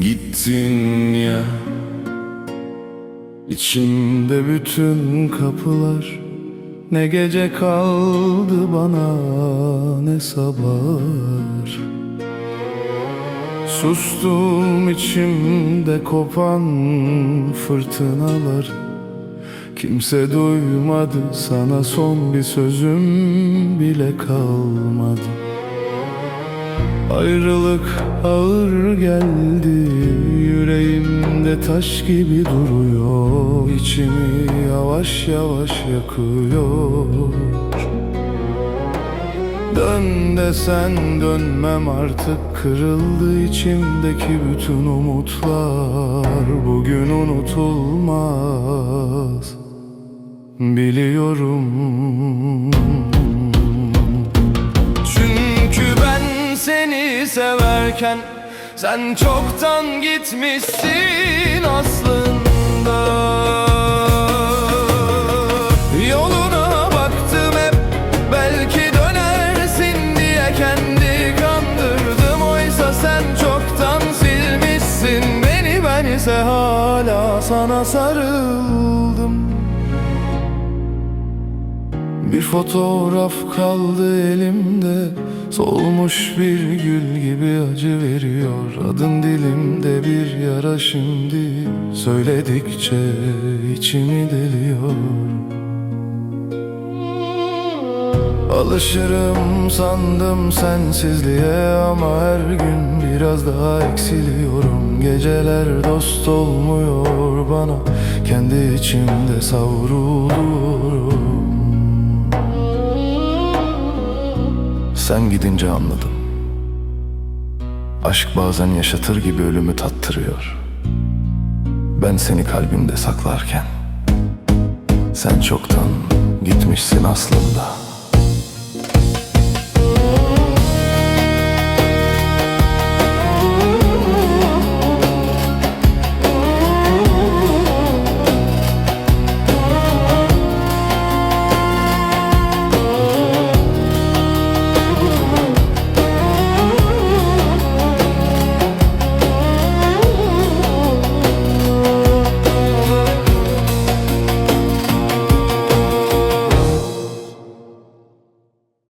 Gittin ya. İçimde bütün kapılar. Ne gece kaldı bana ne sabahlar Sustum içimde kopan fırtınalar. Kimse duymadı sana son bir sözüm bile kalmadı. Ayrılık ağır geldi Yüreğimde taş gibi duruyor İçimi yavaş yavaş yakıyor. Dön desen dönmem artık Kırıldı içimdeki bütün umutlar Bugün unutulmaz. Biliyorum severken Sen çoktan gitmişsin aslında. Yoluna baktım hep Belki dönersin diye kendi kandırdım. Oysa sen çoktan silmişsin beni. Ben ise hala sana sarıldım bir fotoğraf kaldı elimde. Solmuş bir gül gibi acı veriyor. Adın dilimde bir yara şimdi. Söyledikçe içimi deliyor. Alışırım sandım sensizliğe Ama her gün biraz daha eksiliyorum. Geceler dost olmuyor bana Kendi içimde savruluyorum Sen gidince anladım. Aşk bazen yaşatır gibi ölümü tattırıyor. Ben seni kalbimde saklarken Sen çoktan gitmişsin aslında